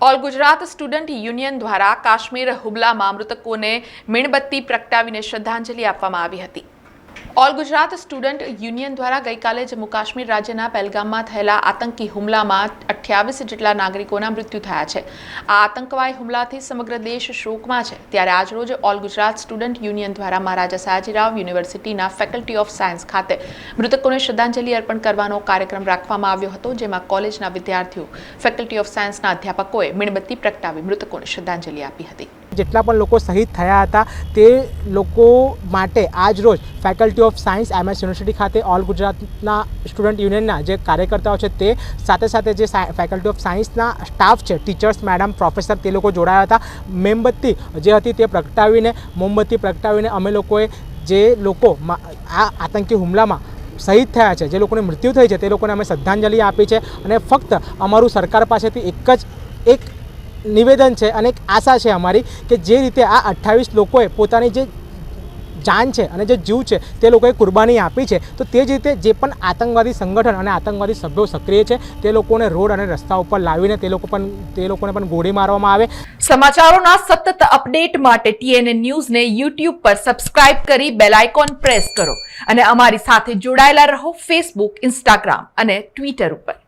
All Gujarat student union દ્વારા કાશ્મીર હુમલામાં મૃતકોને મીણબત્તી પ્રગટાવીને શ્રદ્ધાંજલિ આપવામાં આવી હતી. ઓલ ગુજરાત સ્ટુડન્ટ યુનિયન દ્વારા ગઈકાલે જમ્મુ કાશ્મીર રાજ્યના પહેલગામમાં થયેલા આતંકી હુમલામાં અઠ્યાવીસ જેટલા નાગરિકોના મૃત્યુ થયા છે. આ આતંકવાદી હુમલાથી સમગ્ર દેશ શોકમાં છે. ત્યારે આજરોજ ઓલ ગુજરાત સ્ટુડન્ટ યુનિયન દ્વારા મહારાજા સયાજીરાવ યુનિવર્સિટીના ફેકલ્ટી ઓફ સાયન્સ ખાતે મૃતકોને શ્રદ્ધાંજલિ અર્પણ કરવાનો કાર્યક્રમ રાખવામાં આવ્યો હતો, જેમાં કોલેજના વિદ્યાર્થીઓ, ફેકલ્ટી ઓફ સાયન્સના અધ્યાપકોએ મીણબત્તી પ્રગટાવી મૃતકોને શ્રદ્ધાંજલિ આપી હતી. જેટલા પણ લોકો શહીદ થયા હતા તે લોકો માટે આજ રોજ faculty of science MS university ખાતે ઓલ ગુજરાતના સ્ટુડન્ટ યુનિયનના જે કાર્યકર્તાઓ છે તે સાથે સાથે જે ફેકલ્ટી ઓફ સાયન્સના સ્ટાફ છે ટીચર્સ મેડમ પ્રોફેસર તે લોકો જોડાયા હતા. મેમબત્તી જે હતી તે પ્રગટાવીને, મોમબત્તી પ્રગટાવીને અમે લોકોએ જે લોકો આ આતંકી હુમલામાં શહીદ થયા છે, જે લોકોને મૃત્યુ થઈ છે તે લોકોને અમે શ્રદ્ધાંજલિ આપી છે અને ફક્ત અમારું સરકાર પાસેથી એક જ, એક નિવેદન છે અને એક આશા છે અમારી કે જે રીતે આ અઠ્ઠાવીસ લોકોએ પોતાની જે જાન છે અને જે જીવ છે તે લોકોએ કુરબાની આપી છે, તો તે જ રીતે જે પણ આતંકવાદી સંગઠન અને આતંકવાદી સભ્યો સક્રિય છે, તે લોકોને રોડ અને રસ્તા ઉપર લાવીને તે લોકો પણ તે લોકોને પણ ગોળી મારવામાં આવે. સમાચારોના સતત અપડેટ માટે ટીએનએ ન્યૂઝને યુટ્યુબ પર સબસ્ક્રાઇબ કરી બેલ આઇકોન પ્રેસ કરો અને અમારી સાથે જોડાયેલા રહો ફેસબુક ઇન્સ્ટાગ્રામ અને ટ્વિટર ઉપર.